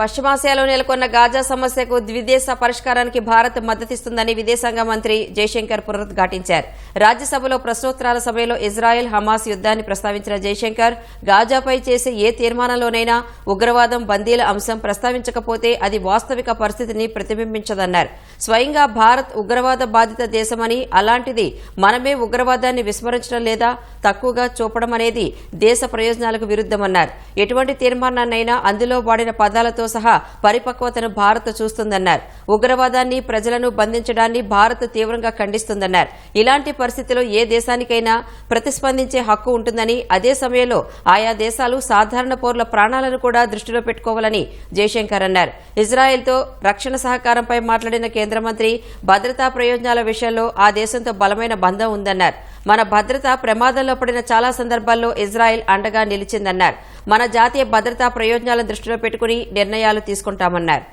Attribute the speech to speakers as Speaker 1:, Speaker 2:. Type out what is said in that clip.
Speaker 1: పశ్చిమాసియాలో నెలకొన్న గాజా సమస్యకు ద్విదేశ పరిష్కారానికి భారత్ మద్దతిస్తుందని విదేశాంగ మంత్రి జయశంకర్ పునరుద్ఘాటించారు. రాజ్యసభలో ప్రశ్నోత్తరాల సమయంలో ఇజ్రాయెల్ హమాస్ యుద్దాన్ని ప్రస్తావించిన జయశంకర్ గాజాపై చేసే ఏ తీర్మానంలోనైనా ఉగ్రవాదం బందీల అంశం ప్రస్తావించకపోతే అది వాస్తవిక పరిస్థితిని ప్రతిబింబించదన్నారు. స్వయంగా భారత్ ఉగ్రవాద బాధిత దేశమని అలాంటిది మనమే ఉగ్రవాదాన్ని విస్మరించడం లేదా తక్కువగా చూపడం అనేది దేశ ప్రయోజనాలకు విరుద్దమన్నారు ఎటువంటి తీర్మానాన్నైనా అందులో వాడిన పదాలతో సహా పరిపక్వతను భారత్ చూస్తుందన్నారు. ఉగ్రవాదాన్ని ప్రజలను బంధించడాన్ని భారత్ తీవ్రంగా ఖండిస్తుందన్నారు. ఇలాంటి పరిస్థితిలో ఏ దేశానికైనా ప్రతిస్పందించే హక్కు ఉంటుందని అదే సమయంలో ఆయా దేశాలు సాధారణ పౌరుల ప్రాణాలను కూడా దృష్టిలో పెట్టుకోవాలని జయశంకర్ అన్నారు. ఇజ్రాయెల్తో రక్షణ సహకారంపై మాట్లాడిన కేంద్ర కేంద్ర మంత్రి భద్రతా ప్రయోజనాల విషయంలో ఆ దేశంతో బలమైన బంధం ఉందన్నారు. మన భద్రత ప్రమాదంలో పడిన చాలా సందర్భాల్లో ఇజ్రాయెల్ అండగా నిలిచిందన్నారు. మన జాతీయ భద్రతా ప్రయోజనాలను దృష్టిలో పెట్టుకుని నిర్ణయాలు తీసుకుంటామన్నారు.